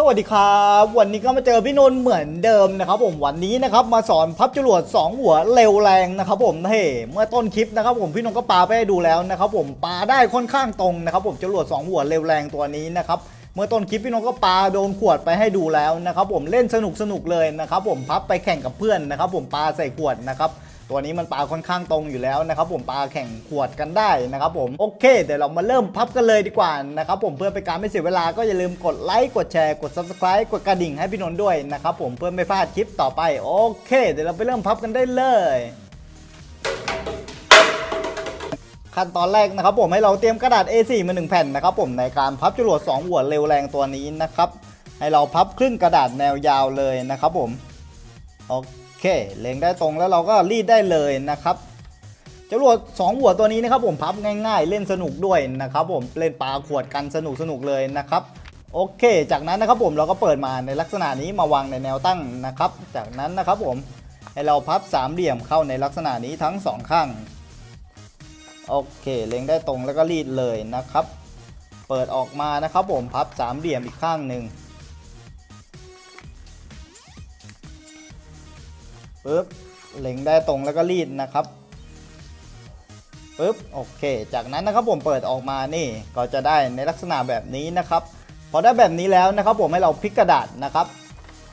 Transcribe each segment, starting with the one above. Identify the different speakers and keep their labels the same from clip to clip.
Speaker 1: สวัสดีครับ วันนี้ก็มาเจอพี่นนท์เหมือนเดิมนะครับผมวันนี้นะครับมาสอนพับจรวด 2 หัวเร็วแรงนะครับผมเฮ้เมื่อต้นคลิปนะครับผมพี่นนท์ก็ปาไปให้ดูแล้วนะครับผมปาได้ค่อนข้างตรงนะครับผมจรวด 2 หัวเร็วแรงตัวนี้นะครับเมื่อต้นคลิปพี่นนท์ก็ปาโดนขวดไปให้ดูแล้วนะครับผมเล่นสนุกสนุกเลยนะครับผมพับไปแข่งกับเพื่อนนะครับผมปาใส่ขวดนะครับ ตัวนี้มันปลาค่อนข้างตรงอยู่แล้วนะครับผมปลาแข่งขวดกันได้นะครับผมโอเคเดี๋ยวเรามาเริ่มพับกันเลยดีกว่านะครับผมเพื่อเป็นการไม่เสียเวลาก็อย่าลืมกดไลค์กดแชร์กด subscribe กดกระดิ่งให้พี่นนท์ด้วยนะครับผมเพื่อไม่พลาดคลิปต่อไปโอเค เดี๋ยวเราไปเริ่มพับกันได้เลยขั้นตอนแรกนะครับผมให้เราเตรียมกระดาษ A4 มา1แผ่นนะครับผมในการพับจรวด2หัวเร็วแรงตัวนี้นะครับให้เราพับครึ่งกระดาษแนวยาวเลยนะครับผมโอเค เคเล็งได้ตรงแล้วเราก็รีดได้เลยนะครับจรวด2หัวตัวนี้นะครับผมพับง่ายๆ เล่นสนุกด้วยนะครับผมเล่นปลาขวดกันสนุกสนุกๆเลยนะครับโอเค จากนั้นนะครับผมเราก็เปิดมาในลักษณะนี้มาวางในแนวตั้งนะครับ จากนั้นนะครับผมให้เราพับสามเหลี่ยมเข้าในลักษณะนี้ทั้งสองข้างโอเค เล็งได้ตรงแล้วก็รีดเลยนะครับ เปิดออกมานะครับผมพับสามเหลี่ยมอีกข้างหนึ่ง ปึ๊บเล็งได้ตรงแล้วก็รีดนะครับปึ๊บโอเค จากนั้นนะครับผมเปิดออกมานี่ก็จะได้ในลักษณะแบบนี้นะครับ พอได้แบบนี้แล้วนะครับ ผมให้เราพลิกกระดาษนะครับ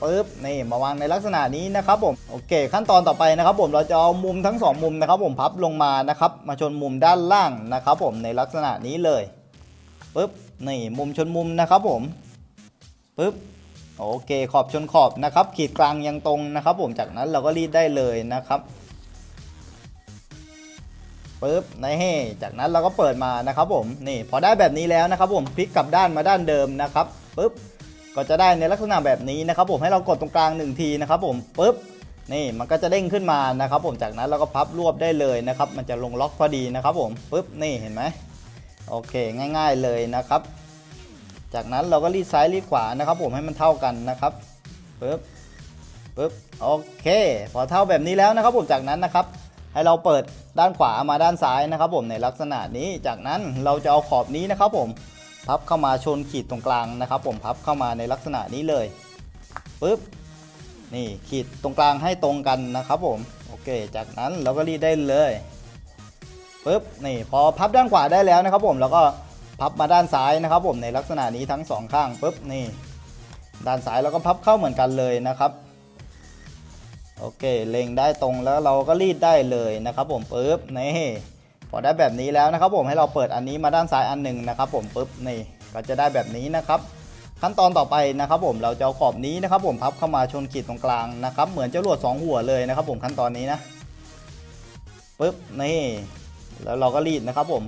Speaker 1: ปึ๊บนี่มาวางในลักษณะนี้นะครับผมโอเค ขั้นตอนต่อไปนะครับ ผมเราจะเอามุมทั้งสองมุมนะครับ ผมพับลงมานะครับ มาชนมุมด้านล่างนะครับ ผมในลักษณะนี้เลยปึ๊บนี่มุมชนมุมนะครับผมปึ๊บ โอเคขอบชนขอบนะครับ ขีดกลางยังตรงนะครับผมจากนั้นเราก็รีดได้เลยนะครับปึ๊บนี่จากนั้นเราก็เปิดมานะครับผมนี่พอได้แบบนี้แล้วนะครับ ผมพลิกกลับด้านมาด้านเดิมนะครับปึ๊บก็จะได้ในลักษณะแบบนี้นะครับผมให้เรากดตรงกลางหนึ่งทีนะครับผมปึ๊บนี่มันก็จะเด้งขึ้นมานะครับ ผมจากนั้นเราก็พับรวบได้เลยนะครับ มันจะลงล็อกพอดีนะครับ ผมปึ๊บนี่เห็นไหมโอเค ง่าย ๆเลยนะครับ จากนั้นเราก็รีดซ้ายรีดขวานะครับ ผมให้มันเท่ากันนะครับปึ๊บปึ๊บโอเค พอเท่าแบบนี้แล้วนะครับ ผมจากนั้นนะครับ ให้เราเปิดด้านขวามาด้านซ้ายนะครับ ผมในลักษณะนี้จากนั้นเราจะเอาขอบนี้นะครับ ผมพับเข้ามาชนขีดตรงกลางนะครับ ผมพับเข้ามาในลักษณะนี้เลยปึ๊บนี่ขีดตรงกลางให้ตรงกันนะครับ ผมโอเค จากนั้นเราก็รีดได้เลยปึ๊บนี่พอพับด้านขวาได้แล้วนะครับ ผมแล้วก็ พับมาด้านซ้ายนะครับ ผมในลักษณะนี้ทั้งสองข้างปุ๊บนี่ ด้านซ้ายเราก็พับเข้าเหมือนกันเลยนะครับโอเคเล็งได้ตรงแล้วเราก็รีดได้เลยนะครับผมปุ๊บนี่พอได้แบบนี้แล้วนะครับ ผมให้เราเปิดอันนี้มาด้านซ้ายอันหนึ่งนะครับ ผมปุ๊บนี่ก็จะได้แบบนี้นะครับ ขั้นตอนต่อไปนะครับ ผมเราจะเอาขอบนี้นะครับ ผมพับเข้ามาชนขีดตรงกลางนะครับเหมือนจรวดสองหัวเลยนะครับ ผมขั้นตอนนี้นะปุ๊บนี่แล้วเราก็รีดนะครับ ผม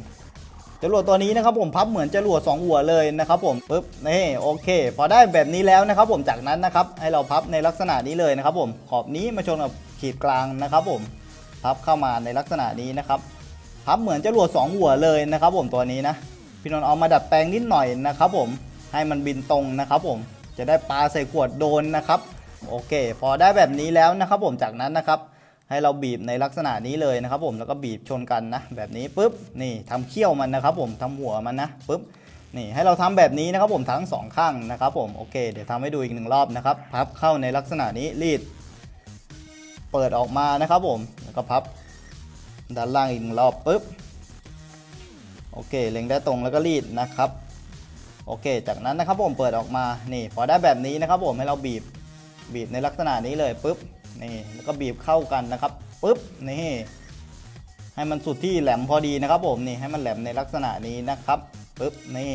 Speaker 1: จรวดตัวนี้นะครับผมพับเหมือนจรวด2หัวเลยนะครับผมปึ๊บนี่โอเค พอได้แบบนี้แล้วนะครับผมจากนั้นนะครับให้เราพับในลักษณะนี้เลยนะครับผมขอบนี้มาชนกับขีดกลางนะครับผมพับเข้ามาในลักษณะนี้นะครับพับเหมือนจรวด2หัวเลยนะครับผมตัวนี้นะพี่นนท์เอามาดัดแปลงนิดหน่อยนะครับผมให้มันบินตรงนะครับผมจะได้ปลาใส่ขวดโดนนะครับโอเค พอได้แบบนี้แล้วนะครับผมจากนั้นนะครับ ให้เราบีบในลักษณะนี้เลยนะครับผมแล้วก็บีบชนกันนะ แบบนี้ปุ๊บนี่ทำเขี้ยวมันนะครับผมทำหัวมันนะปุ๊บนี่ให้เราทำแบบนี้นะครับผมทั้งสองข้างนะครับผมโอเค เดี๋ยวทำให้ดูอีกหนึ่งรอบนะครับพับเข้าในลักษณะนี้รีด เปิดออกมานะครับผมแล้วก็พับด้านล่างอีกหนึ่งรอบปุ๊บโอเคเล็งได้ตรงแล้วก็รีดนะครับโอเค จากนั้นนะครับผมเปิดออกมานี่พอได้แบบนี้นะครับผมให้เราบีบบีบในลักษณะนี้เลยปุ๊บ นี่แล้วก็บีบเข้ากันนะครับปุ๊บนี่ให้มันสุดที่แหลมพอดีนะครับผมนี่ให้มันแหลมในลักษณะนี้นะครับปุ๊บนี่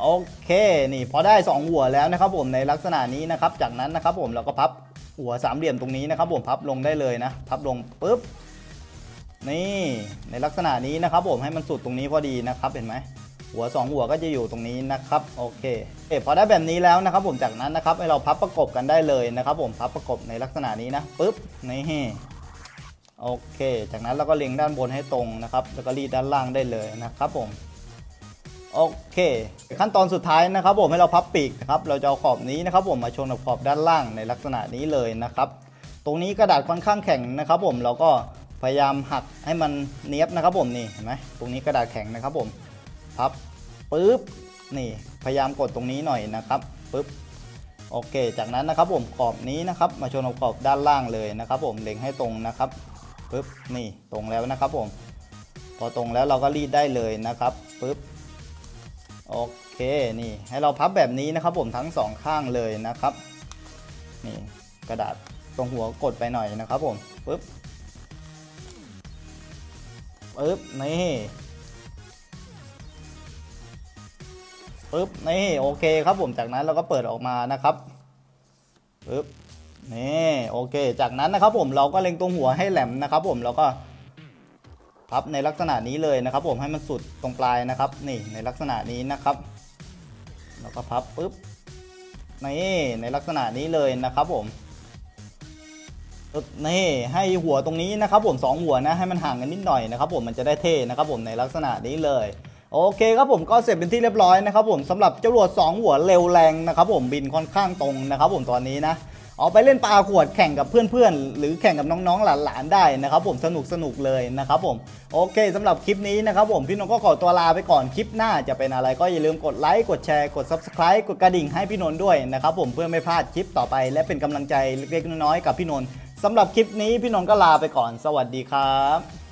Speaker 1: โอเคนี่พอได้ 2 หัวแล้วนะครับผมในลักษณะนี้นะครับ จากนั้นนะครับผมเราก็พับหัวสามเหลี่ยมตรงนี้นะครับผมพับลงได้เลยนะ พับลงปุ๊บนี่ในลักษณะนี้นะครับผมให้มันสุดตรงนี้พอดีนะครับเห็นไหม หัว 2 หัวก็จะอยู่ตรงนี้นะครับโอเคเอพอได้แบบนี้แล้วนะครับผมจากนั้นนะครับให้เราพับประกบกันได้เลยนะครับผมพับประกบในลักษณะนี้นะปุ๊บนี่โอเค จากนั้นเราก็เล็งด้านบนให้ตรงนะครับ แล้วก็รีดด้านล่างได้เลยนะครับผมโอเค ขั้นตอนสุดท้ายนะครับ ผมให้เราพับปีกนะครับเราจะเอาขอบนี้นะครับ ผมมาชนกับขอบด้านล่างในลักษณะนี้เลยนะครับ ตรงนี้กระดาษค่อนข้างแข็งนะครับ ผมเราก็พยายามหักให้มันเนี้ยบนะครับ ผมนี่เห็นไหมตรงนี้กระดาษแข็งนะครับ ผม พับปึ๊บนี่พยายามกดตรงนี้หน่อยนะครับปึ๊บโอเค จากนั้นนะครับผมขอบนี้นะครับ มาชนกับขอบด้านล่างเลยนะครับ ผมเล็งให้ตรงนะครับปึ๊บนี่ตรงแล้วนะครับผม พอตรงแล้วเราก็รีดได้เลยนะครับปึ๊บโอเคนี่ให้เราพับแบบนี้นะครับ ผมทั้งสองข้างเลยนะครับนี่กระดาษตรงหัวกดไปหน่อยนะครับผมปึ๊บปึ๊บนี่ ปึ๊บนี่โอเคครับผมจากนั้นเราก็เปิดออกมานะครับปึ๊บนี่โอเค จากนั้นนะครับผมเราก็เล็งตรงหัวให้แหลมนะครับ ผมแล้วก็พับในลักษณะนี้เลยนะครับ ผมให้มันสุดตรงปลายนะครับ นี่ในลักษณะนี้นะครับแล้วก็พับปุ๊บนี่ในลักษณะนี้เลยนะครับผมนี่ให้หัวตรงนี้นะครับ ผมสองหัวนะให้มันห่างกันนิดหน่อยนะครับ ผมมันจะได้เท่นะครับ ผมในลักษณะนี้เลย โอเคครับผมก็เสร็จเป็นที่เรียบร้อยนะครับผมสำหรับจรวดสองหัวเร็วแรงนะครับผมบินค่อนข้างตรงนะครับผมตอนนี้นะเอาไปเล่นปลาขวดแข่งกับเพื่อนๆ หรือแข่งกับน้องๆหลานๆได้นะครับผมสนุกสนุกเลยนะครับผมโอเคสำหรับคลิปนี้นะครับผมพี่นนท์ก็ขอตัวลาไปก่อนคลิปหน้าจะเป็นอะไรก็อย่าลืมกดไลค์กดแชร์กด Subscribe กดกระดิ่งให้พี่นนท์ด้วยนะครับผมเพื่อไม่พลาดคลิปต่อไป และเป็นกำลังใจเล็กๆน้อยๆกับพี่นนท์สำหรับคลิปนี้พี่นนท์ก็ลาไปก่อน สวัสดีครับ